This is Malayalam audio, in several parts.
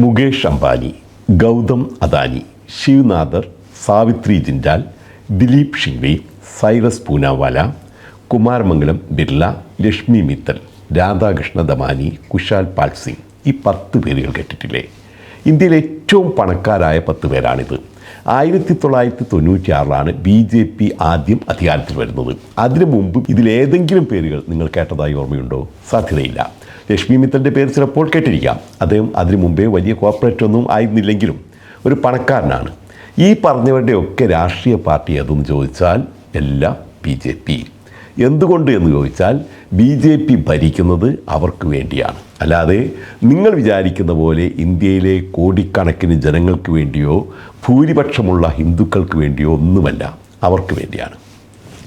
മുകേഷ് അംബാനി ഗൗതം അദാനി ശിവനാഥർ സാവിത്രി ജിൻഡാൽ ദിലീപ് ഷിംഗ്വി സൈറസ് പൂനാവാല കുമാരമംഗലം ബിർള ലക്ഷ്മി മിത്തൽ രാധാകൃഷ്ണ ദമാനി കുശാൽ പാൽ സിംഗ് ഈ പത്ത് പേരുകൾ കേട്ടിട്ടില്ലേ? ഇന്ത്യയിലെ ഏറ്റവും പണക്കാരായ പത്ത് പേരാണിത്. ആയിരത്തി തൊള്ളായിരത്തി തൊണ്ണൂറ്റി ആറിലാണ് ബി ജെ പി ആദ്യം അധികാരത്തിൽ വരുന്നത്. അതിനു മുമ്പ് ഇതിലേതെങ്കിലും പേരുകൾ നിങ്ങൾ കേട്ടതായി ഓർമ്മയുണ്ടോ? സാധ്യതയില്ല. ലക്ഷ്മി മിത്തലിന്റെ പേര് ചിലപ്പോൾ കേട്ടിരിക്കാം. അദ്ദേഹം അതിനു മുമ്പേ വലിയ കോർപ്പറേറ്റ് ഒന്നും ആയിരുന്നില്ലെങ്കിലും ഒരു പണക്കാരനാണ്. ഈ പറഞ്ഞവരുടെയൊക്കെ രാഷ്ട്രീയ പാർട്ടി ഏതെന്ന് ചോദിച്ചാൽ എല്ലാം ബി ജെ പി എന്തുകൊണ്ട് എന്ന് ചോദിച്ചാൽ ബി ജെ പി ഭരിക്കുന്നത് അവർക്ക് വേണ്ടിയാണ്. അല്ലാതെ നിങ്ങൾ വിചാരിക്കുന്ന പോലെ ഇന്ത്യയിലെ കോടിക്കണക്കിന് ജനങ്ങൾക്ക് വേണ്ടിയോ ഭൂരിപക്ഷമുള്ള ഹിന്ദുക്കൾക്ക് വേണ്ടിയോ ഒന്നുമല്ല. അവർക്ക് വേണ്ടിയാണ്.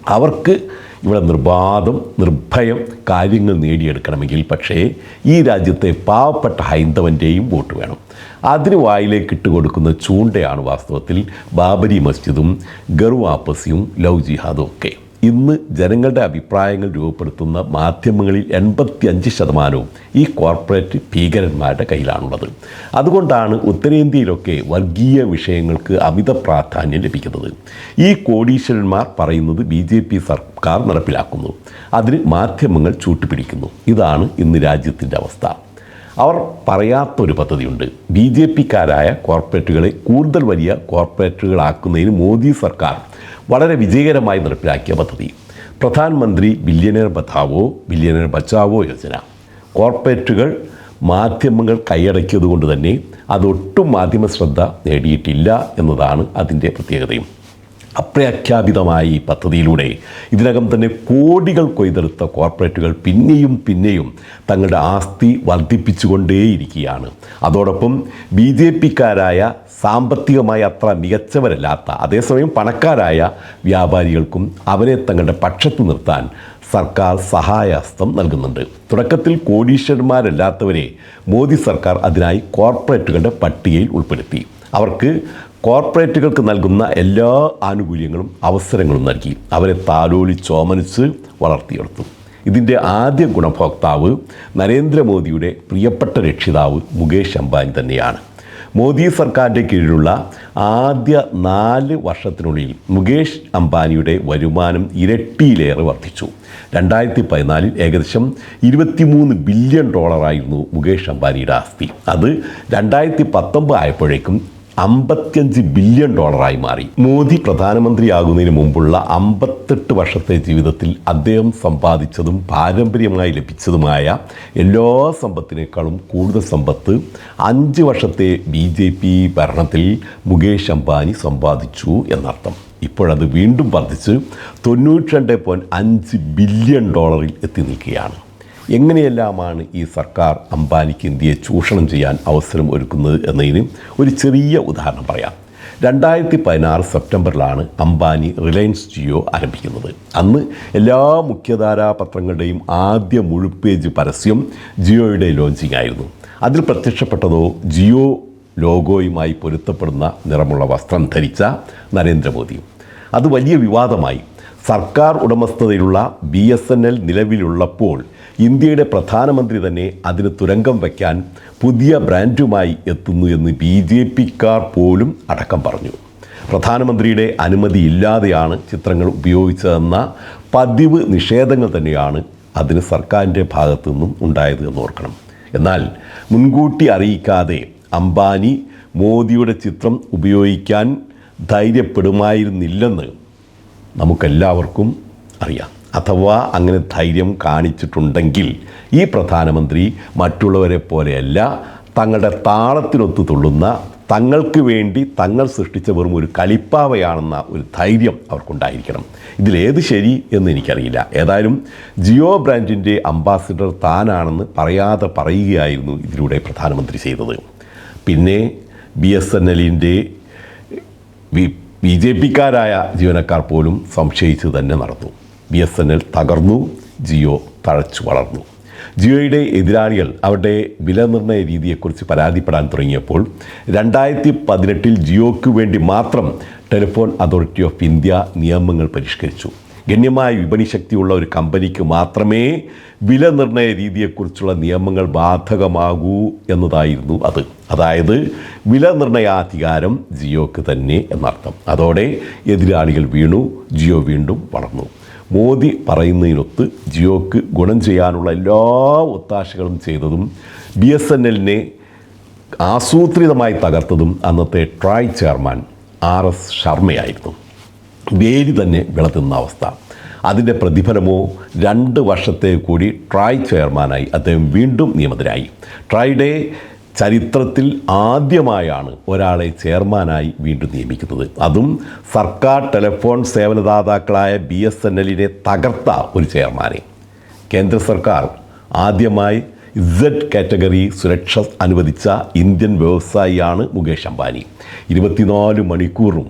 അവർക്ക് ഇവിടെ നിർബാധം നിർഭയം കാര്യങ്ങൾ നേടിയെടുക്കണമെങ്കിൽ പക്ഷേ ഈ രാജ്യത്തെ പാവപ്പെട്ട ഹൈന്ദവന്റെയും വോട്ട് വേണം. അതിന് വായിലേക്ക് ഇട്ട് കൊടുക്കുന്ന ചൂണ്ടയാണ് വാസ്തവത്തിൽ ബാബരി മസ്ജിദും ഗർവാപ്പസിയും ലവ് ജിഹാദും ഒക്കെ. ഇന്ന് ജനങ്ങളുടെ അഭിപ്രായങ്ങൾ രൂപപ്പെടുത്തുന്ന മാധ്യമങ്ങളിൽ എൺപത്തി അഞ്ച് ശതമാനവും ഈ കോർപ്പറേറ്റ് ഭീകരന്മാരുടെ കയ്യിലാണുള്ളത്. അതുകൊണ്ടാണ് ഉത്തരേന്ത്യയിലൊക്കെ വർഗീയ വിഷയങ്ങൾക്ക് അമിത പ്രാധാന്യം ലഭിക്കുന്നത്. ഈ കോടീശ്വരന്മാർ പറയുന്നത് ബി ജെ പി സർക്കാർ നടപ്പിലാക്കുന്നു. അതിന് മാധ്യമങ്ങൾ ചൂട്ടുപിടിക്കുന്നു. ഇതാണ് ഇന്ന് രാജ്യത്തിന്റെ അവസ്ഥ. അവർ പറയാത്തൊരു പദ്ധതിയുണ്ട്. ബി ജെ പിക്കാരായ കോർപ്പറേറ്റുകളെ കൂടുതൽ വലിയ കോർപ്പറേറ്റുകളാക്കുന്നതിന് മോദി സർക്കാർ വളരെ വിജയകരമായി നടപ്പിലാക്കിയ പദ്ധതി. പ്രധാനമന്ത്രി ബില്യനർ ബതാവോ ബില്യനർ ബച്ചാവോ യോജന. കോർപ്പറേറ്റുകൾ മാധ്യമങ്ങൾ കൈയടക്കിയത് കൊണ്ട് തന്നെ അതൊട്ടും മാധ്യമ ശ്രദ്ധ നേടിയിട്ടില്ല എന്നതാണ് അതിന്റെ പ്രത്യേകതയും. അപ്രഖ്യാപിതമായ ഈ പദ്ധതിയിലൂടെ. ഇതിനകം തന്നെ കോടികൾ കൊയ്തെടുത്ത കോർപ്പറേറ്റുകൾ പിന്നെയും പിന്നെയും തങ്ങളുടെ ആസ്തി വർദ്ധിപ്പിച്ചുകൊണ്ടേയിരിക്കുകയാണ്. അതോടൊപ്പം ബി ജെ പിക്കാരായ സാമ്പത്തികമായി അത്ര മികച്ചവരല്ലാത്ത അതേസമയം പണക്കാരായ വ്യാപാരികൾക്കും അവരെ തങ്ങളുടെ പക്ഷത്ത് നിർത്താൻ സർക്കാർ സഹായഹസ്തം നൽകുന്നുണ്ട്. തുടക്കത്തിൽ കോടീശ്വരന്മാരല്ലാത്തവരെ മോദി സർക്കാർ അതിനായി കോർപ്പറേറ്റുകളുടെ പട്ടികയിൽ ഉൾപ്പെടുത്തി. അവർക്ക് കോർപ്പറേറ്റുകൾക്ക് നൽകുന്ന എല്ലാ ആനുകൂല്യങ്ങളും അവസരങ്ങളും നൽകി. അവരെ താലോലി ചോമനിച്ച് വളർത്തിയെടുത്തു. ഇതിന്റെ ആദ്യ ഗുണഭോക്താവ് നരേന്ദ്രമോദിയുടെ പ്രിയപ്പെട്ട രക്ഷിതാവ് മുകേഷ് അംബാനി തന്നെയാണ്. മോദി സർക്കാരിന്റെ കീഴിലുള്ള ആദ്യ നാല് വർഷത്തിനുള്ളിൽ മുകേഷ് അംബാനിയുടെ വരുമാനം ഇരട്ടിയിലേറെ വർദ്ധിച്ചു. രണ്ടായിരത്തി പതിനാലിൽ ഏകദേശം ഇരുപത്തിമൂന്ന് ബില്യൺ ഡോളറായിരുന്നു മുകേഷ് അംബാനിയുടെ ആസ്തി. അത് രണ്ടായിരത്തി പത്തൊമ്പത് ആയപ്പോഴേക്കും അമ്പത്തിയഞ്ച് ബില്യൺ ഡോളറായി മാറി. മോദി പ്രധാനമന്ത്രിയാകുന്നതിന് മുമ്പുള്ള അമ്പത്തെട്ട് വർഷത്തെ ജീവിതത്തിൽ അദ്ദേഹം സമ്പാദിച്ചതും പാരമ്പര്യമായി ലഭിച്ചതുമായ എല്ലാ സമ്പത്തിനേക്കാളും കൂടുതൽ സമ്പത്ത് അഞ്ച് വർഷത്തെ ബി ജെ പി ഭരണത്തിൽ മുകേഷ് അംബാനി സമ്പാദിച്ചു എന്നർത്ഥം. ഇപ്പോഴത് വീണ്ടും വർദ്ധിച്ച് തൊണ്ണൂറ്റി രണ്ട് പോയിന്റ് അഞ്ച് ബില്യൺ ഡോളറിൽ എത്തി നിൽക്കുകയാണ്. എങ്ങനെയെല്ലാമാണ് ഈ സർക്കാർ അംബാനിക്ക് ഇന്ത്യയെ ചൂഷണം ചെയ്യാൻ അവസരം ഒരുക്കുന്നത് എന്നതിന് ഒരു ചെറിയ ഉദാഹരണം പറയാം. രണ്ടായിരത്തി പതിനാറ് സെപ്റ്റംബറിലാണ് അംബാനി റിലയൻസ് ജിയോ ആരംഭിക്കുന്നത്. അന്ന് എല്ലാ മുഖ്യധാരാ പത്രങ്ങളുടെയും ആദ്യ മുഴുപേജ് പരസ്യം ജിയോയുടെ ലോഞ്ചിങ് ആയിരുന്നു. അതിൽ പ്രത്യക്ഷപ്പെട്ടതോ ജിയോ ലോഗോയുമായി പൊരുത്തപ്പെടുന്ന നിറമുള്ള വസ്ത്രം ധരിച്ച നരേന്ദ്രമോദി. അത് വലിയ വിവാദമായി. സർക്കാർ ഉടമസ്ഥതയിലുള്ള ബി എസ് എൻ എൽ നിലവിലുള്ളപ്പോൾ ഇന്ത്യയുടെ പ്രധാനമന്ത്രി തന്നെ അതിന് തുരങ്കം വയ്ക്കാൻ പുതിയ ബ്രാൻഡുമായി എത്തുന്നു എന്ന് ബി ജെ പിക്കാർ പോലും അടക്കം പറഞ്ഞു. പ്രധാനമന്ത്രിയുടെ അനുമതിയില്ലാതെയാണ് ചിത്രങ്ങൾ ഉപയോഗിച്ചതെന്ന പതിവ് നിഷേധങ്ങൾ തന്നെയാണ് അതിന് സർക്കാരിന്റെ ഭാഗത്തു നിന്നും ഉണ്ടായത് എന്ന് ഓർക്കണം. എന്നാൽ മുൻകൂട്ടി അറിയിക്കാതെ അംബാനി മോദിയുടെ ചിത്രം ഉപയോഗിക്കാൻ ധൈര്യപ്പെടുമായിരുന്നില്ലെന്ന് നമുക്കെല്ലാവർക്കും അറിയാം. അഥവാ അങ്ങനെ ധൈര്യം കാണിച്ചിട്ടുണ്ടെങ്കിൽ ഈ പ്രധാനമന്ത്രി മറ്റുള്ളവരെ പോലെയല്ല തങ്ങളുടെ താളത്തിനൊത്തു തുള്ളുന്ന തങ്ങൾക്ക് വേണ്ടി തങ്ങൾ സൃഷ്ടിച്ച വെറും ഒരു കളിപ്പാവയാണെന്ന ഒരു ധൈര്യം അവർക്കുണ്ടായിരിക്കണം. ഇതിലേത് ശരി എന്ന് എനിക്കറിയില്ല. ഏതായാലും ജിയോ ബ്രാൻഡിന്റെ അംബാസിഡർ താനാണെന്ന് പറയാതെ പറയുകയായിരുന്നു ഇതിലൂടെ പ്രധാനമന്ത്രി ചെയ്തത്. പിന്നെ ബി എസ് എൻ എല്ലിന്റെ ബി ജെ പിക്കാരായ ജീവനക്കാർ പോലും സംശയിച്ച് തന്നെ നടന്നു. ബി എസ് എൻ എൽ തകർന്നു ജിയോ തഴച്ചു വളർന്നു. ജിയോയുടെ എതിരാളികൾ അവരുടെ വിലനിർണയ രീതിയെക്കുറിച്ച് പരാതിപ്പെടാൻ തുടങ്ങിയപ്പോൾ രണ്ടായിരത്തി പതിനെട്ടിൽ ജിയോയ്ക്ക് വേണ്ടി മാത്രം ടെലിഫോൺ അതോറിറ്റി ഓഫ് ഇന്ത്യ നിയമങ്ങൾ പരിഷ്കരിച്ചു. ഗണ്യമായ വിപണി ശക്തിയുള്ള ഒരു കമ്പനിക്ക് മാത്രമേ വില നിർണയ രീതിയെക്കുറിച്ചുള്ള നിയമങ്ങൾ ബാധകമാകൂ എന്നതായിരുന്നു അത്. അതായത് വില നിർണയാധികാരം ജിയോക്ക് തന്നെ എന്നർത്ഥം. അതോടെ എതിരാളികൾ വീണു ജിയോ വീണ്ടും വളർന്നു. മോദി പറയുന്നതിനൊത്ത് ജിയോക്ക് ഗുണം ചെയ്യാനുള്ള എല്ലാ ഒത്താശകളും ചെയ്തതും ബി എസ് എൻ എല്ലിനെ ആസൂത്രിതമായി തകർത്തതും അന്നത്തെ ട്രായ് ചെയർമാൻ ആർ എസ് ശർമ്മയായിരുന്നു. വേലി തന്നെ വിളത്തുന്ന അവസ്ഥ. അതിന്റെ പ്രതിഫലമോ രണ്ട് വർഷത്തെ കൂടി ട്രായ് ചെയർമാനായി അദ്ദേഹം വീണ്ടും നിയമിതരായി ട്രായുടെ ചരിത്രത്തിൽ ആദ്യമായാണ് ഒരാളെ ചെയർമാനായി വീണ്ടും നിയമിക്കുന്നത്. അതും സർക്കാർ ടെലിഫോൺ സേവനദാതാക്കളായ ബി എസ് എൻ എല്ലിനെ തകർത്ത ഒരു ചെയർമാനെ. കേന്ദ്ര സർക്കാർ ആദ്യമായി ഇസഡ് കാറ്റഗറി സുരക്ഷ അനുവദിച്ച ഇന്ത്യൻ വ്യവസായിയാണ് മുകേഷ് അംബാനി. ഇരുപത്തിനാല് മണിക്കൂറും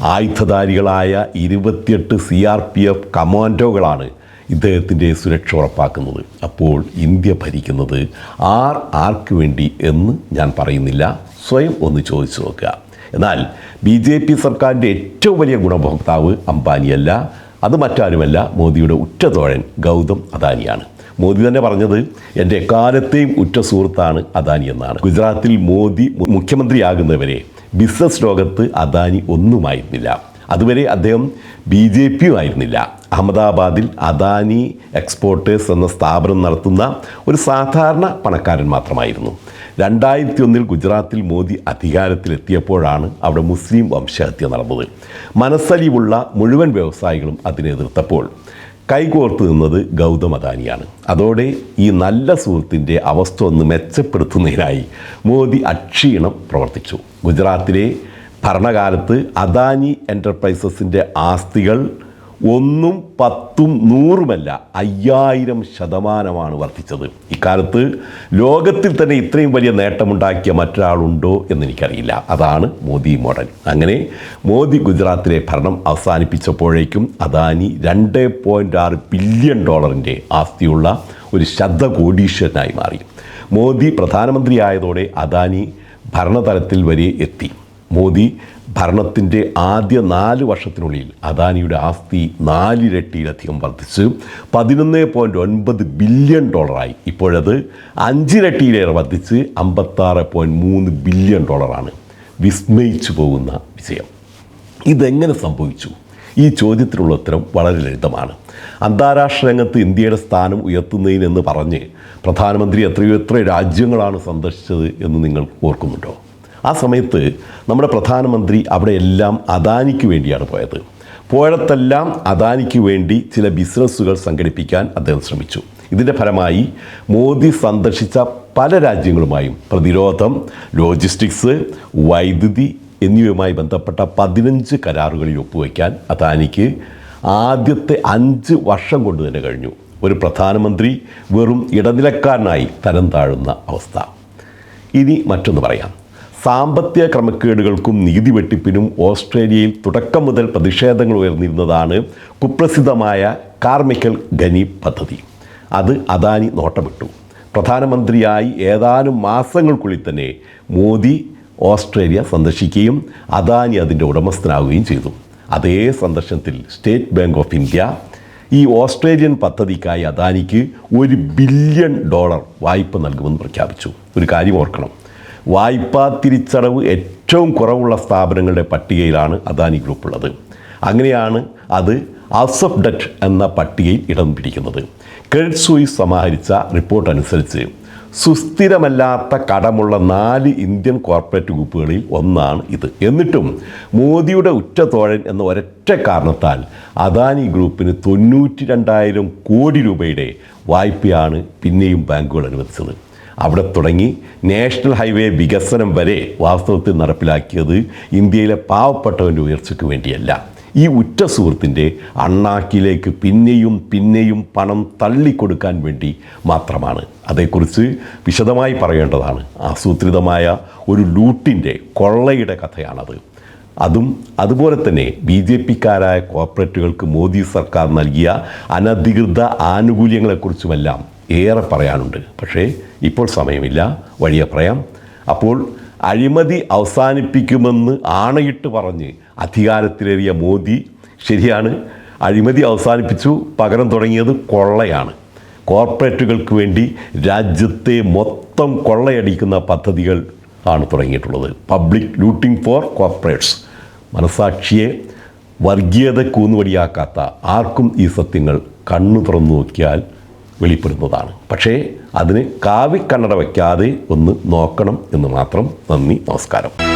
ആയുധധാരികളായ ഇരുപത്തിയെട്ട് സി ആർ പി എഫ് കമാൻഡോകളാണ് ഇദ്ദേഹത്തിന്റെ സുരക്ഷ ഉറപ്പാക്കുന്നത്. അപ്പോൾ ഇന്ത്യ ഭരിക്കുന്നത് ആർ ആർക്ക് വേണ്ടി എന്ന് ഞാൻ പറയുന്നില്ല. സ്വയം ഒന്ന് ചോദിച്ചു നോക്കുക. എന്നാൽ ബി ജെ പി സർക്കാരിന്റെ ഏറ്റവും വലിയ ഗുണഭോക്താവ് അംബാനിയല്ല. അത് മറ്റാരുമല്ല മോദിയുടെ ഉറ്റതോഴൻ ഗൗതം അദാനിയാണ്. മോദി തന്നെ പറഞ്ഞത് എന്റെ എക്കാലത്തെയും ഉറ്റ സുഹൃത്താണ് അദാനി എന്നാണ്. ഗുജറാത്തിൽ മോദി മുഖ്യമന്ത്രിയാകുന്നവരെ ബിസിനസ് ലോകത്ത് അദാനി ഒന്നുമായിരുന്നില്ല. അതുവരെ അദ്ദേഹം ബി ജെ പിയും ആയിരുന്നില്ല അഹമ്മദാബാദിൽ അദാനി എക്സ്പോർട്ടേഴ്സ് എന്ന സ്ഥാപനം നടത്തുന്ന ഒരു സാധാരണ പണക്കാരൻ മാത്രമായിരുന്നു. രണ്ടായിരത്തി ഒന്നിൽ ഗുജറാത്തിൽ മോദി അധികാരത്തിലെത്തിയപ്പോഴാണ് അവിടെ മുസ്ലിം വംശഹത്യ നടന്നത്. മനസ്സലിവുള്ള മുഴുവൻ വ്യവസായികളും അതിനെ എതിർത്തപ്പോൾ. കൈകോർത്ത് നിന്നത് ഗൗതം അദാനിയാണ് അതോടെ ഈ നല്ല സുഹൃത്തിന്റെ അവസ്ഥ ഒന്ന് മെച്ചപ്പെടുത്തുന്നതിനായി മോദി അക്ഷീണം പ്രവർത്തിച്ചു. ഗുജറാത്തിലെ ഭരണകാലത്ത് അദാനി എന്റർപ്രൈസസിന്റെ ആസ്തികൾ ഒന്നും പത്തും നൂറുമല്ല അയ്യായിരം ശതമാനമാണ് വർദ്ധിച്ചത്. ഇക്കാലത്ത് ലോകത്തിൽ തന്നെ ഇത്രയും വലിയ നേട്ടമുണ്ടാക്കിയ മറ്റൊരാളുണ്ടോ എന്നെനിക്കറിയില്ല. അതാണ് മോദി മോഡൽ. അങ്ങനെ മോദി ഗുജറാത്തിലെ ഭരണം അവസാനിപ്പിച്ചപ്പോഴേക്കും അദാനി രണ്ട് പോയിന്റ് ആറ് ബില്യൺ ഡോളറിന്റെ ആസ്തിയുള്ള ഒരു ശബ്ദകോടീശ്വരനായി മാറി. മോദി പ്രധാനമന്ത്രിയായതോടെ അദാനി ഭരണതലത്തിൽ വരെ എത്തി. മോദി ഭരണത്തിന്റെ ആദ്യ നാല് വർഷത്തിനുള്ളിൽ അദാനിയുടെ ആസ്തി നാലിരട്ടിയിലധികം വർദ്ധിച്ച്. പതിനൊന്ന് പോയിന്റ് ഒൻപത് ബില്യൺ ഡോളറായി. ഇപ്പോഴത് അഞ്ചിരട്ടിയിലേറെ വർദ്ധിച്ച് അമ്പത്താറ് പോയിന്റ് മൂന്ന് ബില്യൺ ഡോളറാണ് വിസ്മയിച്ചു പോകുന്ന വിജയം. ഇതെങ്ങനെ സംഭവിച്ചു? ഈ ചോദ്യത്തിനുള്ള ഉത്തരം വളരെ ലളിതമാണ്. അന്താരാഷ്ട്ര രംഗത്ത് ഇന്ത്യയുടെ സ്ഥാനം ഉയർത്തുന്നതിനെന്ന് പറഞ്ഞ് പ്രധാനമന്ത്രി എത്രയോ എത്ര രാജ്യങ്ങളാണ് സന്ദർശിച്ചത് എന്ന് നിങ്ങൾ ഓർക്കുന്നുണ്ടോ? ആ സമയത്ത് നമ്മുടെ പ്രധാനമന്ത്രി അവിടെയെല്ലാം അദാനിക്ക് വേണ്ടിയാണ് പോയത്. പോയടത്തെല്ലാം അദാനിക്ക് വേണ്ടി ചില ബിസിനസ്സുകൾ സംഘടിപ്പിക്കാൻ അദ്ദേഹം ശ്രമിച്ചു. ഇതിന്റെ ഫലമായി മോദി സന്ദർശിച്ച പല രാജ്യങ്ങളുമായും പ്രതിരോധം ലോജിസ്റ്റിക്സ് വൈദ്യുതി എന്നിവയുമായി ബന്ധപ്പെട്ട പതിനഞ്ച് കരാറുകളിൽ ഒപ്പുവയ്ക്കാൻ അദാനിക്ക് ആദ്യത്തെ അഞ്ച് വർഷം കൊണ്ട് തന്നെ കഴിഞ്ഞു. ഒരു പ്രധാനമന്ത്രി വെറും ഇടനിലക്കാരനായി തരം താഴുന്ന അവസ്ഥ. ഇനി മറ്റൊന്ന് പറയാം. സാമ്പത്തിക ക്രമക്കേടുകൾക്കും നികുതി വെട്ടിപ്പിനും ഓസ്ട്രേലിയയിൽ തുടക്കം മുതൽ പ്രതിഷേധങ്ങൾ ഉയർന്നിരുന്നതാണ് കുപ്രസിദ്ധമായ കാർമിക്കൽ ഖനി പദ്ധതി. അത് അദാനി നോട്ടമിട്ടു. പ്രധാനമന്ത്രിയായി ഏതാനും മാസങ്ങൾക്കുള്ളിൽ തന്നെ മോദി ഓസ്ട്രേലിയ സന്ദർശിക്കുകയും അദാനി അതിന്റെ ഉടമസ്ഥനാവുകയും ചെയ്തു. അതേ സന്ദർശനത്തിൽ സ്റ്റേറ്റ് ബാങ്ക് ഓഫ് ഇന്ത്യ ഈ ഓസ്ട്രേലിയൻ പദ്ധതിക്കായി അദാനിക്ക് ഒരു ബില്യൺ ഡോളർ വായ്പ നൽകുമെന്ന് പ്രഖ്യാപിച്ചു. ഒരു കാര്യം ഓർക്കണം. വായ്പാ തിരിച്ചടവ് ഏറ്റവും കുറവുള്ള സ്ഥാപനങ്ങളുടെ പട്ടികയിലാണ് അദാനി ഗ്രൂപ്പ് ഉള്ളത്. അങ്ങനെയാണ് അത് ഹൗസ് ഓഫ് ഡെറ്റ് എന്ന പട്ടികയിൽ ഇടം പിടിക്കുന്നത്. ക്രെഡിറ്റ് സൂയിസ് സമാഹരിച്ച റിപ്പോർട്ട് അനുസരിച്ച് സുസ്ഥിരമല്ലാത്ത കടമുള്ള നാല് ഇന്ത്യൻ കോർപ്പറേറ്റ് ഗ്രൂപ്പുകളിൽ ഒന്നാണ് ഇത്. എന്നിട്ടും മോദിയുടെ ഉറ്റതോഴൻ എന്ന ഒരൊറ്റ കാരണത്താൽ അദാനി ഗ്രൂപ്പിന് തൊണ്ണൂറ്റി രണ്ടായിരം കോടി രൂപയുടെ വായ്പയാണ് പിന്നെയും ബാങ്കുകൾ അനുവദിച്ചത്. അവിടെ തുടങ്ങി നാഷണൽ ഹൈവേ വികസനം വരെ വാസ്തവത്തിൽ നടപ്പിലാക്കിയത് ഇന്ത്യയിലെ പാവപ്പെട്ടവന്റെ ഉയർച്ചയ്ക്ക് വേണ്ടിയല്ല. ഈ ഉറ്റ സുഹൃത്തിന്റെ അണ്ണാക്കിലേക്ക് പിന്നെയും പിന്നെയും പണം തള്ളിക്കൊടുക്കാൻ വേണ്ടി മാത്രമാണ്. അതേക്കുറിച്ച് വിശദമായി പറയേണ്ടതാണ്. ആസൂത്രിതമായ ഒരു ലൂട്ടിന്റെ കൊള്ളയുടെ കഥയാണത്. അതും അതുപോലെ തന്നെ ബി ജെ പിക്കാരായ കോർപ്പറേറ്റുകൾക്ക് മോദി സർക്കാർ നൽകിയ അനധികൃത ആനുകൂല്യങ്ങളെക്കുറിച്ചുമെല്ലാം ഏറെ പറയാനുണ്ട്. പക്ഷേ ഇപ്പോൾ സമയമില്ല. വഴിയെ പറയാം അപ്പോൾ അഴിമതി അവസാനിപ്പിക്കുമെന്ന് ആണയിട്ട് പറഞ്ഞ് അധികാരത്തിലേറിയ മോദി ശരിയാണ്. അഴിമതി അവസാനിപ്പിച്ചു. പകരം തുടങ്ങിയത് കൊള്ളയാണ്. കോർപ്പറേറ്റുകൾക്ക് വേണ്ടി രാജ്യത്തെ മൊത്തം കൊള്ളയടിക്കുന്ന പദ്ധതികൾ ആണ് തുടങ്ങിയിട്ടുള്ളത്. Public looting for corporates. മനസാക്ഷിയെ വർഗീയതക്കൂന്നുവടിയാക്കാത്ത ആർക്കും ഈ സത്യങ്ങൾ കണ്ണു തുറന്നു നോക്കിയാൽ വെളിപ്പെടുന്നതാണ്. പക്ഷേ അതിന് കാവിക്കണ്ണട വയ്ക്കാതെ ഒന്ന് നോക്കണം എന്ന് മാത്രം നന്ദി നമസ്കാരം.